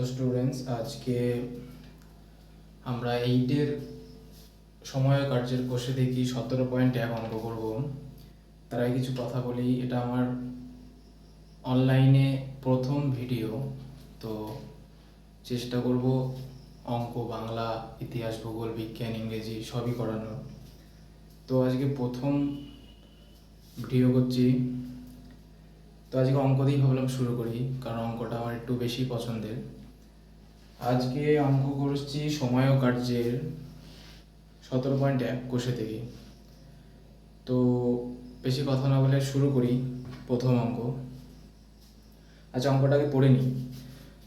তো স্টুডেন্টস আজকে আমরা এইটের সময় কার্যের কোষে দেখি, সতেরো পয়েন্ট এক অঙ্ক করব। তার আগে কিছু কথা বলি, এটা আমার অনলাইনে প্রথম ভিডিও তো চেষ্টা করব অঙ্ক, বাংলা, ইতিহাস, ভূগোল, বিজ্ঞান, ইংরেজি সবই করানো তো আজকে প্রথম ভিডিও করছি। তো আজকে অঙ্ক দিয়েই ভাবলাম শুরু করি, কারণ অঙ্কটা আমার একটু বেশি পছন্দের। আজকে অঙ্ক করছি সময় কার্যের সতেরো পয়েন্ট এক কোষে থেকে। তো বেশি কথা না বলে শুরু করি প্রথম অঙ্ক। আচ্ছা অঙ্কটাকে পড়ে নিই।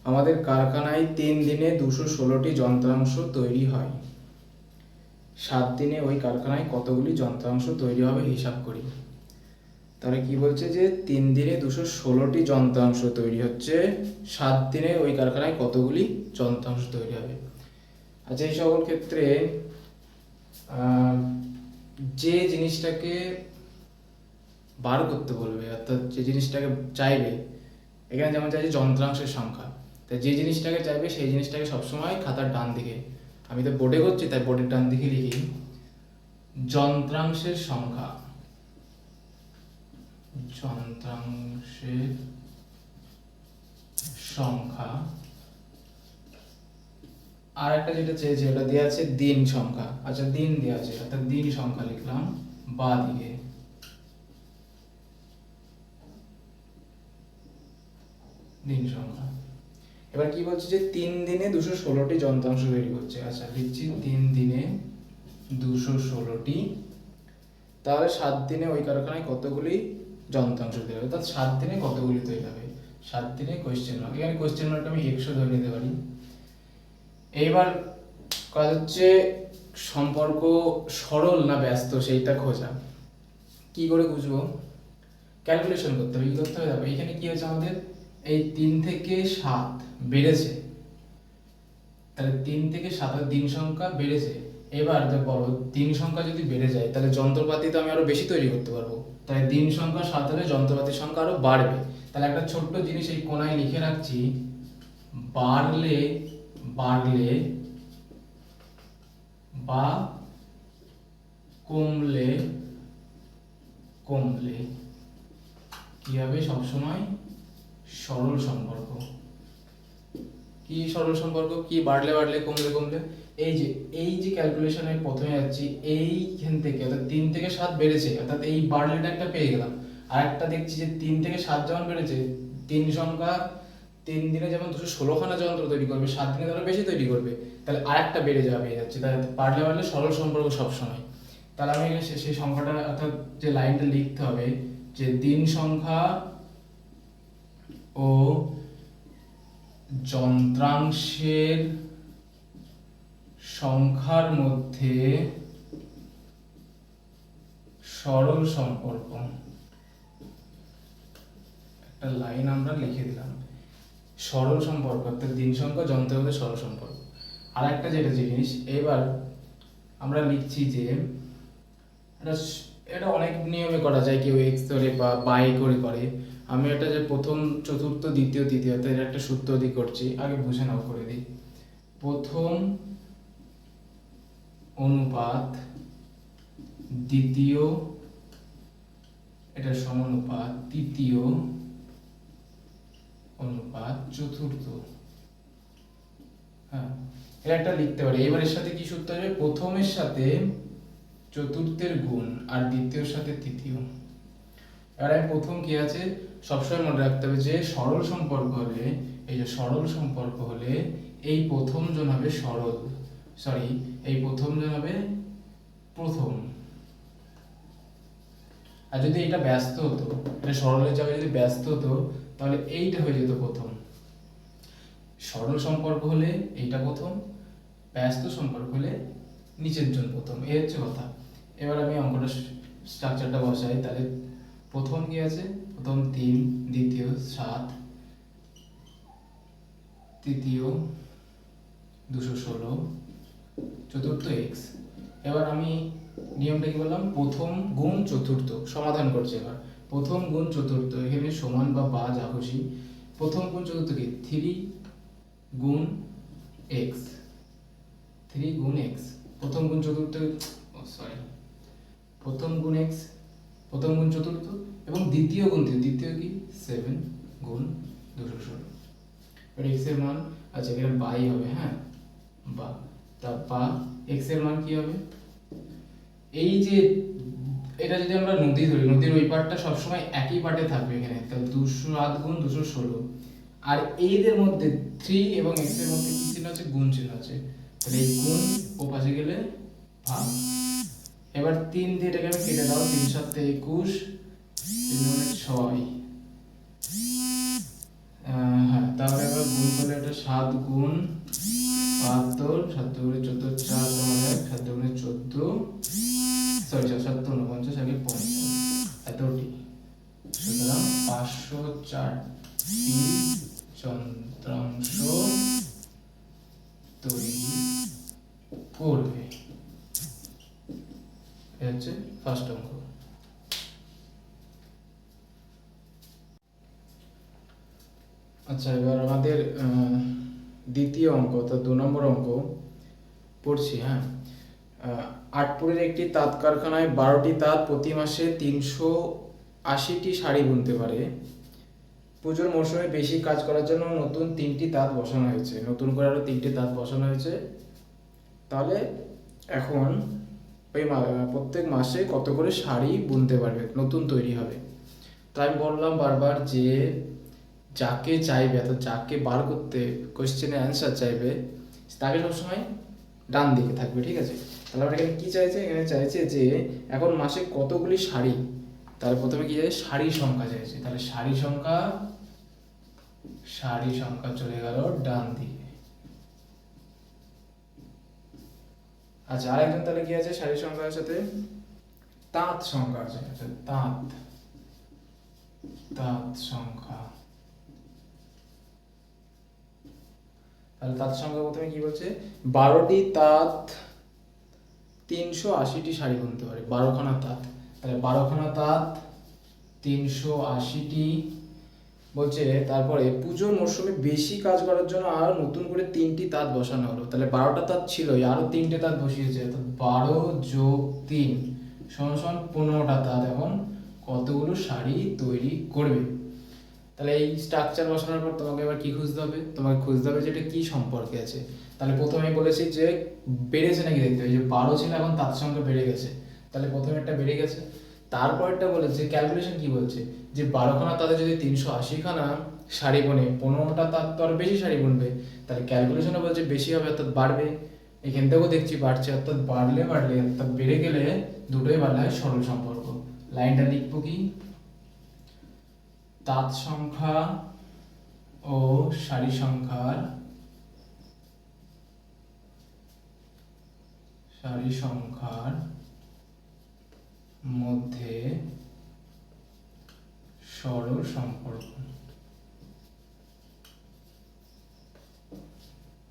আমাদের কারখানায় তিন দিনে দুশো ষোলোটি যন্ত্রাংশ তৈরি হয়। সাত দিনে ওই কারখানায় কতগুলি যন্ত্রাংশ তৈরি হবে হিসাব করি। তাহলে কি বলছে যে তিন দিনে দুশো ষোলোটি যন্ত্রাংশ তৈরি হচ্ছে, সাত দিনে ওই কারখানায় কতগুলি যন্ত্রাংশ তৈরি হবে? আচ্ছা এই সকল ক্ষেত্রে যে জিনিসটাকে বার করতে বলবে, অর্থাৎ যে জিনিসটাকে চাইবে, এখানে যেমন চাইছে যন্ত্রাংশের সংখ্যা, তাই যে জিনিসটাকে চাইবে সেই জিনিসটাকে সবসময় খাতার ডান দিকে, আমি তো বোর্ডে করছি, তাই বোর্ডের ডান দিকে লিখি, যন্ত্রাংশের সংখ্যা। যন্ত্রাংশের সংখ্যা। আর একটা যেটা চেয়েছে, ওটা দেওয়া আছে দিন সংখ্যা। আচ্ছা দিন দেওয়া আছে, অর্থাৎ দিন সংখ্যা লিখলাম, বা দিন সংখ্যা। এবার কি বলছে যে, তিন দিনে দুশো ষোলোটি যন্ত্রাংশ তৈরি করছে। আচ্ছা লিখছি, তিন দিনে দুশো ষোলোটি। তাহলে সাত দিনে ওই কারখানায় কতগুলি যন্ত্রাংশ তৈরি হবে অর্থাৎ সাত দিনে কতগুলি তৈরি হবে? সাত দিনে কোয়েশ্চেন মার্ক এখানে কোয়েশ্চেন মার্ক আমি একশো ধরে নিতে পারি। এইবার কাজ হচ্ছে সম্পর্ক সরল না ব্যস্ত, সেইটা খোঁজা। কি করে বুঝব? ক্যালকুলেশন করতে হবে, কি করতে হবে? এখানে কী হয়েছে আমাদের? এই তিন থেকে সাত বেড়েছে। তাহলে তিন থেকে সাতের দিন সংখ্যা বেড়েছে। এবার বলো, দিন সংখ্যা যদি বেড়ে যায়, তাহলে যন্ত্রপাতি তো আমি আরও বেশি তৈরি করতে পারব। তাহলে দিন সংখ্যা সাত হলে যন্ত্রপাতির সংখ্যা আরও বাড়বে। তাহলে একটা ছোট্ট জিনিস এই কোনায় লিখে রাখছি। বাড়লে বাড়লে বা কমলে কমলে কি হবে সবসময়? সরল সম্পর্ক। কি সরল সম্পর্ক? কি বাড়লে বাড়লে, কমলে কমলে? এই যে এই যে ক্যালকুলেশন আমি প্রথমে যাচ্ছি, এইখান থেকে, অর্থাৎ তিন থেকে সাত বেড়েছে, অর্থাৎ এই বাড়লেটা একটা পেয়ে গেলাম। আর একটা দেখছি যে তিন থেকে সাত যেমন বেড়েছে, তিন সংখ্যা, তিন দিনে যেমন দুশো ষোলোখানা যন্ত্র তৈরি করবে, সাত দিনে তাহলে বেশি তৈরি করবে, তাহলে আর একটা বেড়ে যাওয়া পেয়ে যাচ্ছে। তাহলে পারলে পারলে সরল সম্পর্ক সবসময়। তাহলে আমি সেই সংখ্যাটা, অর্থাৎ যে লাইনটা লিখতে হবে, যে দিন সংখ্যা ও যন্ত্রাংশের সংখ্যার মধ্যে সরল সম্পর্ক। একটা লাইন আমরা লিখে দিলাম। সরল সম্পর্ক, অর্থাৎ দিন সংখ্যা, যন্ত্রের সরল সম্পর্ক। আর একটা যেটা জিনিস, এবার আমরা লিখছি যে, এটা এটা অনেক নিয়মে করা যায়, কেউ এক্স ধরে বা বাই করে করে। আমি এটা যে প্রথম, চতুর্থ, দ্বিতীয় তৃতীয় একটা সূত্র দিয়ে করছি, আগে বুঝে নাও করে দিই। প্রথম অনুপাত দ্বিতীয়, এটা সমানুপাত তৃতীয় অনুপাত চতুর্থ। হ্যাঁ এটা একটা লিখতে পারি। এবার সাথে কি সূত্র হবে? প্রথমের সাথে চতুর্থের গুণ আর দ্বিতীয়র সাথে তৃতীয়। এবার আমি প্রথম কি আছে? সবসময় মনে রাখতে হবে যে সরল সম্পর্ক হলে, এই যে সরল সম্পর্ক হলে এই প্রথম জন হবে সরল। সরি এই প্রথম জন হবে, প্রথম। আর যদি এটা ব্যস্ত হতো এটা সরলের জায়গায় যদি ব্যস্ত হতো, তাহলে এইটা হয়ে যেত প্রথম। সরল সম্পর্ক হলে এইটা প্রথম, ব্যস্ত সম্পর্ক হলে নিচের জন প্রথম। এই হচ্ছে কথা। এবার আমি অঙ্কটা স্ট্রাকচারটা বসাই, তাহলে প্রথম কি আছে? প্রথম তিন, দ্বিতীয় সাত, তৃতীয় দুশো ষোলো চতুর্থ এক্স এবার আমি নিয়মটা কি বললাম? প্রথম গুণ চতুর্থ। সমাধান করছে এবার। প্রথম গুণ চতুর্থ, এখানে সমান বা বা যা খুশি। প্রথম গুণ চতুর্থ কি? থ্রি গুণ এক্স থ্রি গুণ এক্স প্রথম গুণ চতুর্থ সরি প্রথম গুণ এক্স প্রথম গুণ চতুর্থ এবং দ্বিতীয় গুণ দ্বিতীয় কি? সেভেন গুণ দুশো ষোলো। এবার এক্সের মান আচ্ছা এখানে বাই হবে হ্যাঁ? বা তা বা এক্সের মান কি হবে? এই যে, এটা যদি আমরা নদী ধরি, নদীর ওই পার্টটা সবসময় একই পার্টে থাকবে এখানে তাহলে দুশো আট গুণ দুশো ষোলো। আর এইদের মধ্যে থ্রি এবং এক্সের মধ্যে কি চিহ্ন আছে? গুণ চিহ্ন আছে। তাহলে এই গুণ ও পাশে গেলে ভাগ। এবার তিন দিয়ে এটাকে আমি কেটে দাও, তিন সাতে একুশ, তিন মানে ছয়। হ্যাঁ তাহলে এবার গুণ করলে এটা সাত গুণ বাহাত্তর সাত গুণে চোদ্দ চার তোমার এক সাত গুণে চোদ্দ সরি সাত উনপঞ্চাশ আগে পঞ্চাশ। এতটি। সুতরাং পাঁচশো চারটি যন্ত্রাংশ তৈরি করবে। এ হচ্ছে ফার্স্ট অঙ্ক। আচ্ছা এবার আমাদের আহ, দ্বিতীয় অঙ্ক অর্থাৎ দু নম্বর অঙ্ক পড়ছি হ্যাঁ? আটপুরের একটি তাঁত কারখানায় বারোটি তাঁত প্রতি মাসে তিনশো আশিটি শাড়ি বুনতে পারে। পুজোর মরশুমে বেশি কাজ করার জন্য নতুন তিনটি তাঁত বসানো হয়েছে। নতুন করে আরও তিনটি তাঁত বসানো হয়েছে। তাহলে এখন ওই প্রত্যেক মাসে কত করে শাড়ি বুনতে পারবে? নতুন তৈরি হবে। তাই বললাম বারবার যে যাকে চাইবে অর্থাৎ যাকে বার করতে কোয়েশ্চেনের অ্যান্সার চাইবে তাকে সবসময় ডান দিকে থাকবে, ঠিক আছে? তাহলে আমরা এখানে কী চাইছে? এখানে চাইছে যে এখন মাসে কতগুলি শাড়ি তাহলে প্রথমে কি চাইছে? শাড়ি সংখ্যা চাইছে। তাহলে শাড়ি সংখ্যা শাড়ি সংখ্যা চলে গেল ডান দিকে। আচ্ছা আর আরেকজন তাহলে কি আছে শাড়ি সংখ্যার সাথে? তাঁত সংখ্যা আছে। তাঁত তাঁত সংখ্যা। তাহলে তাঁত সংখ্যা প্রথমে কি বলছে? বারোটি তাঁত, তিনশো আশিটি শাড়ি বুনতে পারে, বারোখানা তাঁত। তাহলে বারোখানা তাঁত, তিনশো আশিটি বলছে, তারপরে পুজোর মরশুমে বেশি কাজ করার জন্য আর নতুন করে তিনটি তাঁত বসানো হলো। তাহলে বারোটা তাঁত ছিল আরও তিনটে তাঁত বসিয়েছে। অর্থাৎ বারো যোগ তিন, সমান সমান পনেরোটা তাঁত। এখন কতগুলো শাড়ি তৈরি করবে? তাহলে এই স্ট্রাকচার বসানোর পর তোমাকে এবার কি খুঁজতে হবে? তোমাকে খুঁজতে হবে যে এটা কি সম্পর্কে আছে। তাহলে প্রথমে বলেছি যে বেড়েছে নাকি দেখতে হবে। যে বারো ছিল এখন তার সঙ্গে বেড়ে গেছে। তাহলে প্রথমে একটা বেড়ে গেছে। তারপরটা বলেছে ক্যালকুলেশন কি বলছে? যে বারোখানা তাদের যদি তিনশো আশিখানা শাড়ি বনে, পনেরোটা তার তো আর বেশি শাড়ি বুনবে। তাহলে ক্যালকুলেশনে বলছে বেশি হবে, অর্থাৎ বাড়বে। এখান থেকেও দেখছি বাড়ছে, অর্থাৎ বাড়লে বাড়লে, অর্থাৎ বেড়ে গেলে দুটোই বাড়লে হয় সরল সম্পর্ক। লাইনটা লিখব কি? তাঁত সংখ্যা ও শাড়ি সংখ্যার শাড়ি সংখ্যার মধ্যে সরল সম্পর্ক।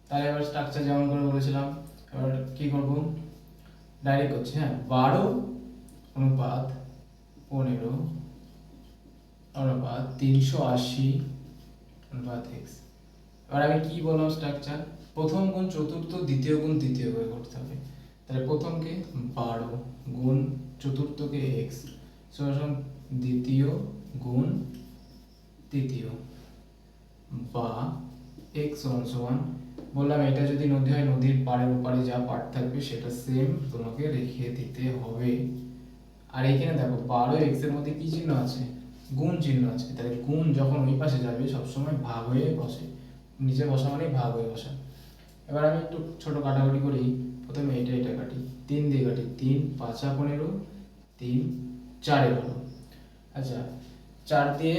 তাহলে এবার স্ট্রাকচার যেমন করে বলেছিলাম, এবার কি করব? ডাইরেক্ট করছি হ্যাঁ? বারো অনুপাত পনেরো অনুপাত তিনশো আশি অনুপাত এক্স এবার আমি কি বললাম স্ট্রাকচার প্রথম গুণ চতুর্থ, দ্বিতীয় গুণ তৃতীয় করে করতে হবে। তাহলে প্রথমকে বারো গুণ চতুর্থকে এক্স সমান দ্বিতীয় গুণ তৃতীয় বা এক্স সমান সমান। বললাম এটা যদি নদী হয়, নদীর পাড়ের ওপারে যা পাট থাকবে সেটা সেম তোমাকে রেখে দিতে হবে। আর এখানে দেখো, বারো এক্সের মধ্যে কি চিহ্ন আছে? গুণ চিহ্ন আছে। তাহলে গুণ যখন ওই পাশে যাবে, সবসময় ভাগ হয়ে বসে। নিচে বসা মানে ভাগ হয়ে বসা। এবার আমি একটু ছোট কাটাকাটি করি। প্রথমে এটা এটা কাটি। তিন দিয়ে কাটি। তিন, পাঁচা পনেরো। তিন, চার এগারো আচ্ছা চার দিয়ে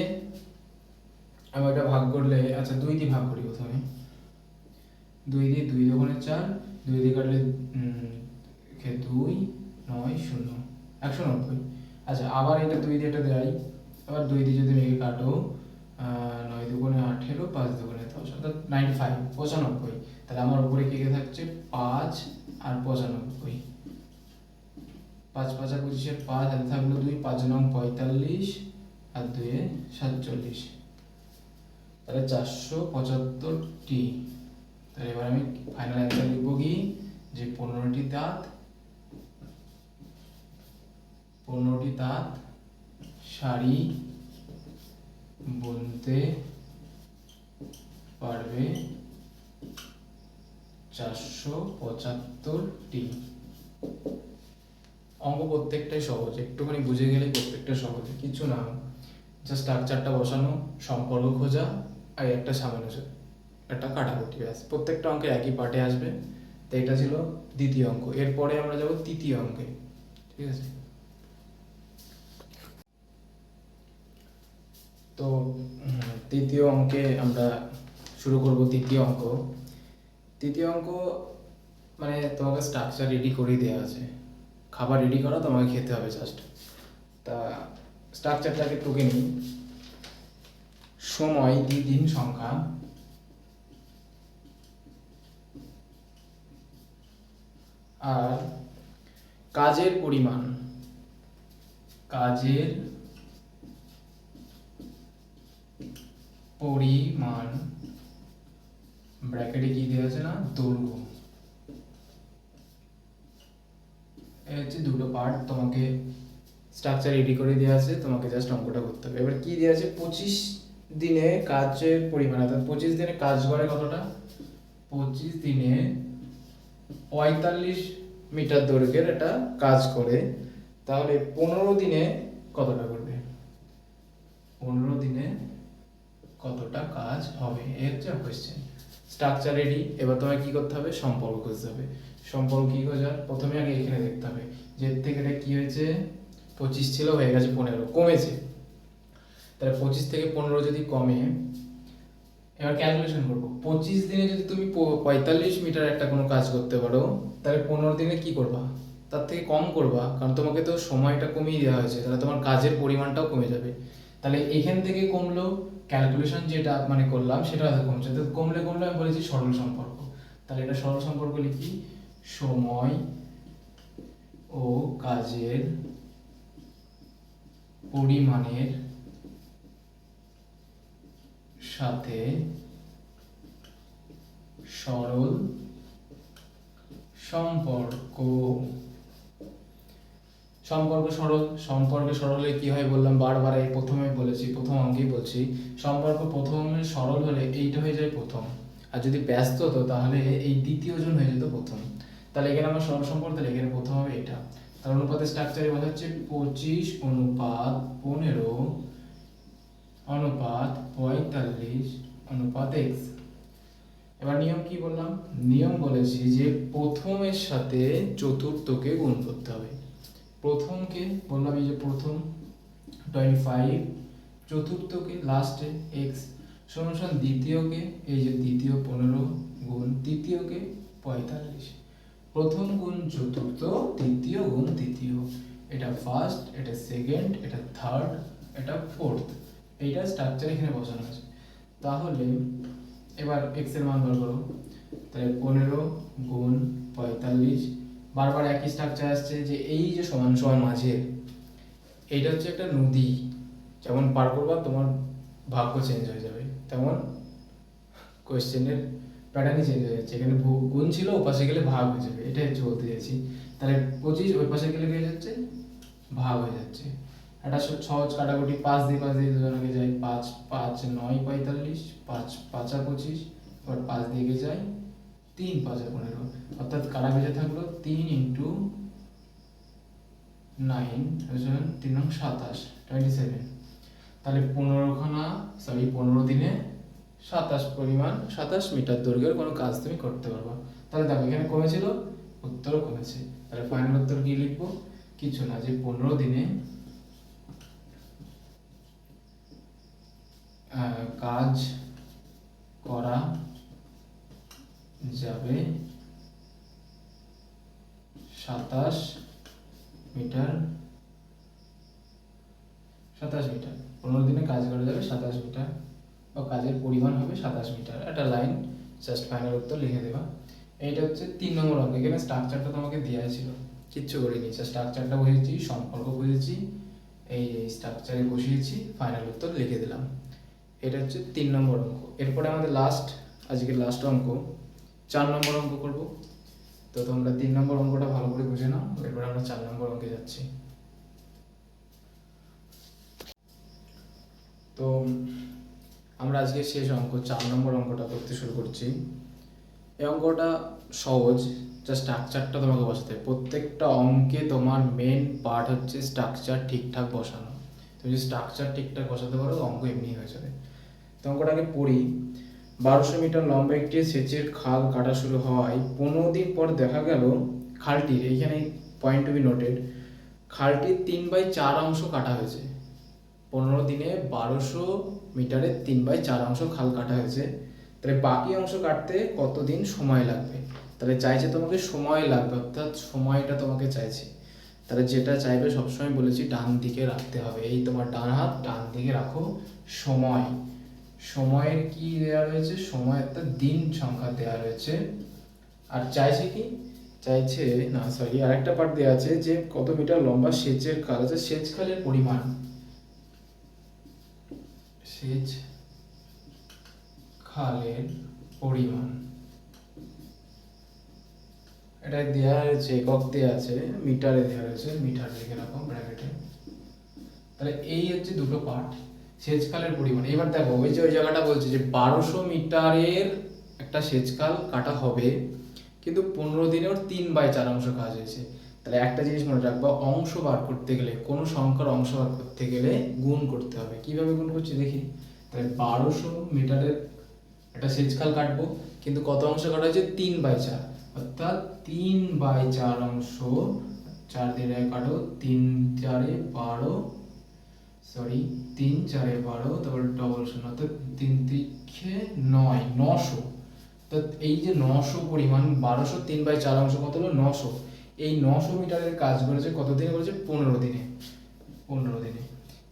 আমি ওটা ভাগ করলে আচ্ছা দুই দিয়ে ভাগ করি প্রথমে। দুই দিয়ে দুই দোকানে চার। দুই দিয়ে কাটলে দুই, নয়, শূন্য। একশো নব্বই। আচ্ছা আবার এটা দুই দিয়ে এটা দেয় আবার দুই দিয়ে যদি মেঘে কাটো নয় দুগুণে আঠেরো, পাঁচ দুগুণে দশ, অর্থাৎ নাইনটি ফাইভ পঁচানব্বই। তাহলে আমার উপরে কে কে থাকছে? পাঁচ আর পঁচানব্বই। পাঁচ পাঁচা পঁচিশে পাঁচ হাতে থাকল দুই, পাঁচ নং পঁয়তাল্লিশ, আর দুয়ে সাতচল্লিশ। তাহলে চারশো পঁচাত্তরটি। তাহলে এবার আমি ফাইনাল অ্যান্সার লিখব কি? যে পনেরোটি দাঁত পনেরোটি দাঁত শাড়ি বুনতে পারবে চারশো পঁচাত্তরটি অঙ্ক প্রত্যেকটাই সহজ, একটুখানি বুঝে গেলে প্রত্যেকটা সহজ, কিছু না। জাস্ট স্ট্রাকচারটা বসানো, সম্পর্ক খোঁজা আর একটা সামান্য একটা কাটাকুটি ব্যাস। প্রত্যেকটা অঙ্কে একই পার্টে আসবে, তো এটা ছিল দ্বিতীয় অঙ্ক। এরপরে আমরা যাব তৃতীয় অঙ্কে, ঠিক আছে? তো তৃতীয় অঙ্কে আমরা শুরু করব, তৃতীয় অঙ্ক। তৃতীয় অঙ্ক মানে তোমাকে স্ট্রাকচার রেডি করেই দেওয়া আছে। খাবার রেডি করা, তোমাকে খেতে হবে জাস্ট তা স্ট্রাকচারটাকে টুকে নিই। সময় দুই দিন সংখ্যা। আর কাজের পরিমাণ। কাজের পরিমাণ ব্র্যাকেটে কি দেওয়া আছে না? দৈর্ঘ্য। এই হচ্ছে দুটো পার্ট তোমাকে স্ট্রাকচার রেডি করে দেওয়া আছে, তোমাকে জাস্ট অঙ্কটা করতে হবে। এবার কি দেওয়া আছে? পঁচিশ দিনে কাজের পরিমাণ, অর্থাৎ পঁচিশ দিনে কাজ করে কতটা? পঁচিশ দিনে পঁয়তাল্লিশ মিটার দৈর্ঘ্যের একটা কাজ করে, তাহলে পনেরো দিনে কতটা করবে? পনেরো দিনে কতটা কাজ হবে? এই হচ্ছে কোয়েশ্চেন স্ট্রাকচার রেডি এবার তোমায় কি করতে হবে? সম্পর্ক খুঁজতে হবে। সম্পর্ক কি খোঁজার? প্রথমে আগে এখানে দেখতে হবে যে এর থেকে এটা কি হয়েছে? পঁচিশ ছিল, হয়ে গেছে পনেরো, কমেছে। তাহলে পঁচিশ থেকে পনেরো যদি কমে, এবার ক্যালকুলেশন করব। পঁচিশ দিনে যদি তুমি পঁয়তাল্লিশ মিটার একটা কোনো কাজ করতে পারো, তাহলে পনেরো দিনে কি করবা? তার থেকে কম করবা, কারণ তোমাকে তো সময়টা কমিয়ে দেওয়া হয়েছে, তাহলে তোমার কাজের পরিমাণটাও কমে যাবে। তাহলে এখান থেকে কমলো ক্যালকুলেশন যেটা মানে করলাম, সেটা হয়তো কমছে। তো কমলে কমলে আমি বলেছি সরল সম্পর্ক। তাহলে এটা সরল সম্পর্ক লিখি। সময় ও কাজের পরিমাণের সাথে সরল সম্পর্ক। সম্পর্ক সরল, সম্পর্ক সরলে কি হয় বললাম বারবার এই প্রথমে বলেছি, প্রথম অঙ্কেই বলছি। সম্পর্ক প্রথমে সরল হলে এইটা হয়ে যায় প্রথম। আর যদি ব্যস্ত হতো তাহলে এই দ্বিতীয় জন হয়ে যেত প্রথম। তাহলে এখানে আমার সরল সম্পর্ক, তাহলে এখানে প্রথম হবে এটা। তার অনুপাতের স্ট্রাকচারে বলা হচ্ছে পঁচিশ অনুপাত পনেরো অনুপাত পঁয়তাল্লিশ অনুপাত এক্স এবার নিয়ম কি বললাম? নিয়ম বলেছি যে প্রথমের সাথে চতুর্থকে গুণ করতে হবে। প্রথমকে, বললাম এই যে প্রথম টোয়েন্টি ফাইভ চতুর্থকে লাস্টে এক্স সমান দ্বিতীয়কে, এই যে দ্বিতীয় পনেরো গুণ, তৃতীয়কে পঁয়তাল্লিশ। প্রথম গুণ চতুর্থ, তৃতীয় গুণ তৃতীয় এটা ফার্স্ট এটা সেকেন্ড এটা থার্ড এটা ফোর্থ এইটা স্ট্রাকচার এখানে বসানো আছে। তাহলে, এবার এক্সের মান বার করো। তাহলে পনেরো গুণ পঁয়তাল্লিশ বারবার একই স্ট্রাকচার আসছে যে এই যে সমান সমান মাঝের এইটা হচ্ছে একটা নদী। যেমন পার করবা তোমার ভাগ্য চেঞ্জ হয়ে যাবে। তেমন কোয়েশ্চেনের প্যাটার্নই চেঞ্জ হয়ে যাচ্ছে। এখানে গুণ ছিল ও পাশে গেলে ভাগ হয়ে যাবে। এটাই হচ্ছে বলতে চাইছি। তাহলে পঁচিশ ওই পাশে গেলে হয়ে যাচ্ছে? ভাগ হয়ে যাচ্ছে। একটা সহজ কাটাকুটি, পাঁচ দিয়ে পাঁচ দিয়ে দুজনকে যায় পাঁচ পাঁচ নয় পঁয়তাল্লিশ, পাঁচ, পাঁচা পঁচিশ, এবার পাঁচ দিয়ে যায় তিন পাঁচা পনেরো। অর্থাৎ কারা বেঁচে থাকল? তিন ইন্টু নাইন তিন নং সাতাশ টোয়েন্টি সেভেন তাহলে পনেরোখানা সরি পনেরো দিনে সাতাশ পরিমাণ সাতাশ মিটার দৈর্ঘ্যের কোনো কাজ তুমি করতে পারবা। তাহলে দেখো, এখানে কমেছিল, উত্তরও কমেছে। তাহলে ফাইনাল উত্তর কি লিখব? কিছু না, যে পনেরো দিনে কাজ করা যাবে সাতাশ মিটার সাতাশ মিটার। পনেরো দিনে কাজ করা যাবে সাতাশ মিটার বা কাজের পরিমাণ হবে সাতাশ মিটার। একটা লাইন, জাস্ট ফাইনাল উত্তর লিখে দেবা। এইটা হচ্ছে তিন নম্বর অঙ্ক। এখানে স্ট্রাকচারটা তোমাকে দেওয়া ছিল। কিচ্ছু করিনি। স্ট্রাকচারটা বুঝেছি, সম্পর্ক বুঝেছি, এই স্ট্রাকচারে বসিয়েছি ফাইনাল উত্তর লিখে দিলাম। এটা হচ্ছে তিন নম্বর অঙ্ক। এরপরে আমাদের লাস্ট আজকে লাস্ট অঙ্ক। চার নম্বর অঙ্ক করব। তো তোমরা তিন নম্বর অঙ্কটা ভালো করে বুঝে নাও, এরপর আমরা চার নম্বর অঙ্কে যাচ্ছি। তো আমরা আজকে শেষ অঙ্ক, চার নম্বর অঙ্কটা করতে শুরু করছি। এই অঙ্কটা সহজ, যা স্ট্রাকচারটা তোমাকে বসাতে। প্রত্যেকটা অঙ্কে তোমার মেন পার্ট হচ্ছে স্ট্রাকচার ঠিকঠাক বসানো। তুমি যদি স্ট্রাকচার ঠিকঠাক বসাতে পারো, অঙ্ক এমনি হয়ে যাবে। তো অঙ্কটাকে পড়ি। বারোশো মিটার লম্বা একটি সেচের খাল কাটা শুরু হওয়ায় পনেরো দিন পর দেখা গেল খালটির এইখানে পয়েন্ট টু বি নোটেড খালটির তিন বাই চার অংশ কাটা হয়েছে। পনেরো দিনে বারোশো মিটারের তিন বাই চার অংশ খাল কাটা হয়েছে। তাহলে বাকি অংশ কাটতে কতদিন সময় লাগবে? তাহলে চাইছে তোমাকে সময় লাগবে, অর্থাৎ সময়টা তোমাকে চাইছে। তাহলে যেটা চাইবে সবসময় বলেছি, ডান দিকে রাখতে হবে। এই তোমার ডান হাত, ডান দিকে রাখো সময়। সময়ের কি দেওয়া রয়েছে? সময় একটা দিন সংখ্যা দেওয়া রয়েছে। আর চাইছে কি? চাইছে, না সরি আরেকটা পার্ট দেওয়া আছে যে কত মিটার লম্বা সেচের খাল আছে? সেচ খালের পরিমাণ। সেচ খালের পরিমাণ। এটা দেওয়া রয়েছে, একক দেওয়া আছে মিটারে দেওয়া রয়েছে মিটার লিখে রাখো ব্র্যাকেটে তাহলে এই হচ্ছে দুটো পার্ট সেচকালের পরিমাণ। এবার দেখো, ওই যে ওই জায়গাটা বলছে যে বারোশো মিটারের একটা সেচকাল কাটা হবে, কিন্তু পনেরো দিনে ওর তিন বাই চার অংশ কাজ হয়েছে। তাহলে একটা জিনিস মনে রাখব, অংশ বার করতে গেলে, কোনো সংখ্যার অংশ বার করতে গেলে গুণ করতে হবে। কীভাবে গুণ করছি দেখি? তাহলে বারোশো মিটারের একটা সেচকাল কাটবো, কিন্তু কত অংশ কাটা হয়েছে? তিন বাই চার। অর্থাৎ তিন বাই চার অংশ, চার দিনে কাটো, তিন চারে বারো সরি তিন চারে বারো তারপর ডবল শূন্য, তো তিন তিরিখে নয়, নশো। তো এই যে নশো পরিমাণ, বারোশো তিন বাই চার অংশ কত হলো? নশো। এই নশো মিটারের কাজ করেছে কত দিনে করেছে পনেরো দিনে। পনেরো দিনে।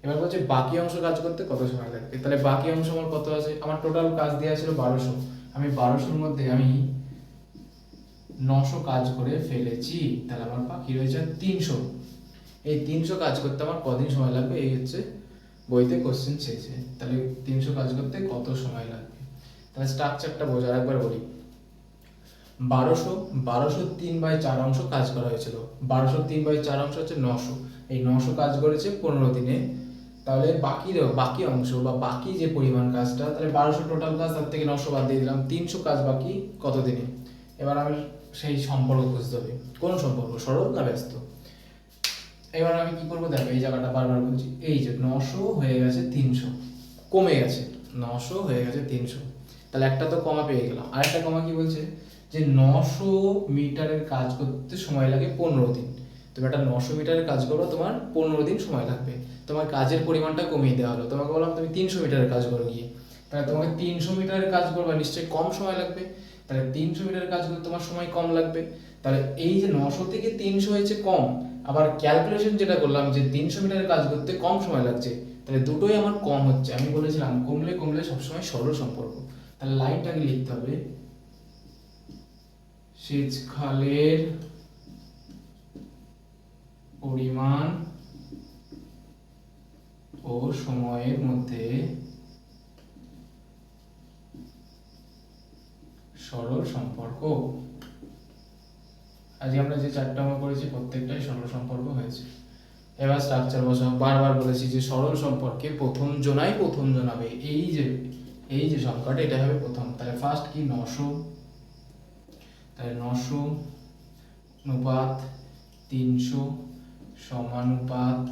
এবার বলছে বাকি অংশ কাজ করতে কত সময় লাগবে? তাহলে বাকি অংশ আমার কত আছে? আমার টোটাল কাজ দেওয়া ছিল বারোশো। আমি বারোশোর মধ্যে আমি নশো কাজ করে ফেলেছি। তাহলে আমার বাকি রয়েছে তিনশো। এই তিনশো কাজ করতে আমার কদিন সময় লাগবে, এই হচ্ছে বইতে কোশ্চেন চেয়েছে তাহলে তিনশো কাজ করতে কত সময় লাগবে? তাহলে স্ট্রাকচারটা বোঝার একবার বলি। বারোশো বারোশো তিন বাই চার অংশ কাজ করা হয়েছিল। বারোশো তিন বাই চার অংশ হচ্ছে নশো। এই নশো কাজ করেছে পনেরো দিনে। তাহলে বাকি বাকি অংশ বা বাকি যে পরিমাণ কাজটা, তাহলে বারোশো টোটাল কাজ, তার থেকে নশো বাদ দিয়ে দিলাম। তিনশো কাজ বাকি কত দিনে? এবার আমার সেই সম্পর্ক খুঁজতে হবে। কোন সম্পর্ক, সরল না ব্যস্ত? এবার আমি কি করব? দেখো, এই জায়গাটা বারবার বলছি। এই যে নশো হয়ে গেছে তিনশো। কমে গেছে। নশো হয়ে গেছে তিনশো। তাহলে একটা তো কমা পেয়ে গেলাম। আরেকটা কমা কি বলছে? যে নশো মিটারের কাজ করতে সময় লাগে পনেরো দিন। তুমি একটা নশো মিটারের কাজ করো, তোমার পনেরো দিন সময় লাগবে। তোমার কাজের পরিমাণটা কমিয়ে দেওয়া হলো। তোমাকে বললাম, তুমি তিনশো মিটারের কাজ করো গিয়ে। তাহলে তোমাকে তিনশো মিটারের কাজ করবা, নিশ্চয়ই কম সময় লাগবে। তাহলে তিনশো মিটারের কাজ করতে তোমার সময় কম লাগবে। তাহলে এই যে নশো থেকে তিনশো হয়েছে কম আবার ক্যালকুলেশন যেটা করলাম যে তিনশো মিটারের কাজ করতে কম সময় লাগছে, তাহলে দুটোই আমার কম হচ্ছে। আমি বলেছিলাম, কমলে কমলে সবসময় সরল সম্পর্ক। তাহলে লাইনটাকে লিখতে হবে সেচ খালের পরিমাণ ও সময়ের মধ্যে সরল সম্পর্ক। আজকে আমরা যে চারটা অঙ্ক করেছি প্রত্যেকটাই সরল সম্পর্ক হয়েছে। এবার স্ট্রাকচার বসাও। বারবার বলেছি যে সরল সম্পর্কে প্রথম জনাই প্রথম জনাবে। এই যে এই যে সংখ্যাটা, এটা হবে প্রথম। তাহলে ফার্স্ট কি? নশো। তাহলে নশো অনুপাত তিনশো সমানুপাত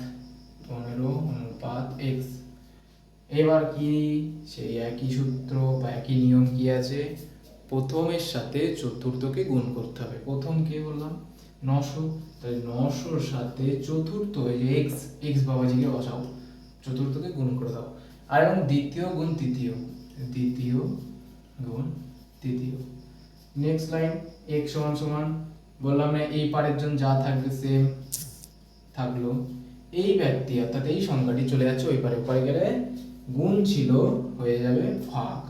পনেরো অনুপাত এক্স এবার কি? সেই একই সূত্র বা একই নিয়ম কি আছে? প্রথমের সাথে চতুর্থকে গুণ করতে হবে। প্রথম কে বললাম? নশো। তাহলে নশোর সাথে চতুর্থ এই যে এক্স এক্স বাবাজিকে বসাও। চতুর্থকে গুণ করে দাও। আর এবং দ্বিতীয় গুণ তৃতীয়। দ্বিতীয় গুণ তৃতীয়। নেক্সট লাইন এক্স সমান সমান। বললাম না, এই পারের জন্য যা থাকবে সেম থাকল। এই ব্যক্তি, অর্থাৎ এই সংখ্যাটি চলে যাচ্ছে ওই পারে পরে গেলে গুণ ছিল হয়ে যাবে ভাগ।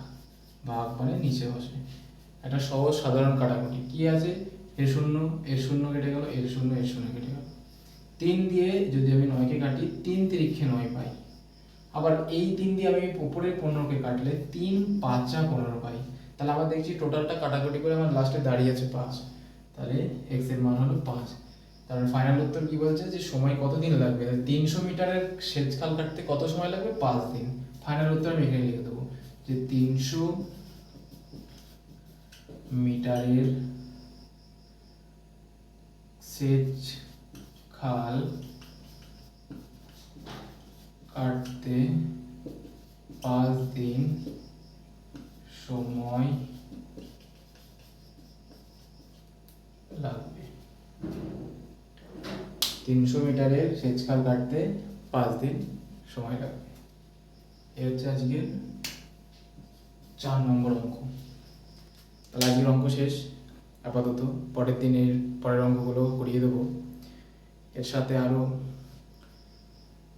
ভাগ মানে নিচে বসে। একটা সহজ সাধারণ কাটাকুটি কি আছে? এর শূন্য এর শূন্য কেটে গেল এর শূন্য এর শূন্য কেটে গেল। তিন দিয়ে যদি আমি নয়কে কাটি, তিন তিরিক্ষে নয় পাই। আবার এই তিন দিয়ে আমি উপরের পনেরোকে কাটলে তিন পাঁচা পনেরো পাই। তাহলে আমরা দেখছি টোটালটা কাটাকুটি করে আমার লাস্টে দাঁড়িয়ে আছে পাঁচ। তাহলে এক্সের মান হলো পাঁচ। তার ফাইনাল উত্তর কি বলছে? যে সময় কতদিন লাগবে? তিনশো মিটারের সেচ খাল কাটতে কত সময় লাগবে? পাঁচ দিন। ফাইনাল উত্তর আমি এখানে লিখে দেবো। যে তিনশো মিটারের সেচ খাল কাটতে পাঁচ দিন সময় লাগবে। তিনশো মিটারের সেচ খাল কাটতে পাঁচ দিন সময় লাগবে। এ হচ্ছে আজকের চার নম্বর অঙ্ক। তাহলে আজকের অঙ্ক শেষ। আপাতত পরের দিনের পরের অঙ্কগুলো করিয়ে দেবো। এর সাথে আরও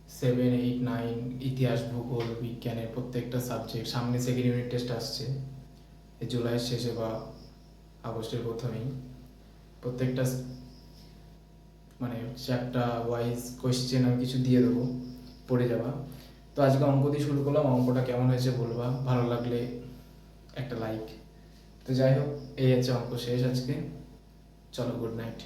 সেভেন এইট নাইন ইতিহাস, ভূগোল, বিজ্ঞানের প্রত্যেকটা সাবজেক্ট সামনে সেকেন্ড ইউনিট টেস্ট আসছে। জুলাইয়ের শেষে বা আগস্টের প্রথমেই। প্রত্যেকটা মানে চ্যাপ্টার ওয়াইজ কোয়েশ্চেন আমি কিছু দিয়ে দেবো। পড়ে যাবা। তো আজকে অঙ্ক দিয়ে শুরু করলাম। অঙ্কটা কেমন হয়েছে বলবা। ভালো লাগলে একটা লাইক তো যাই হোক এই হচ্ছে অঙ্ক শেষ আজকে চলো গুড নাইট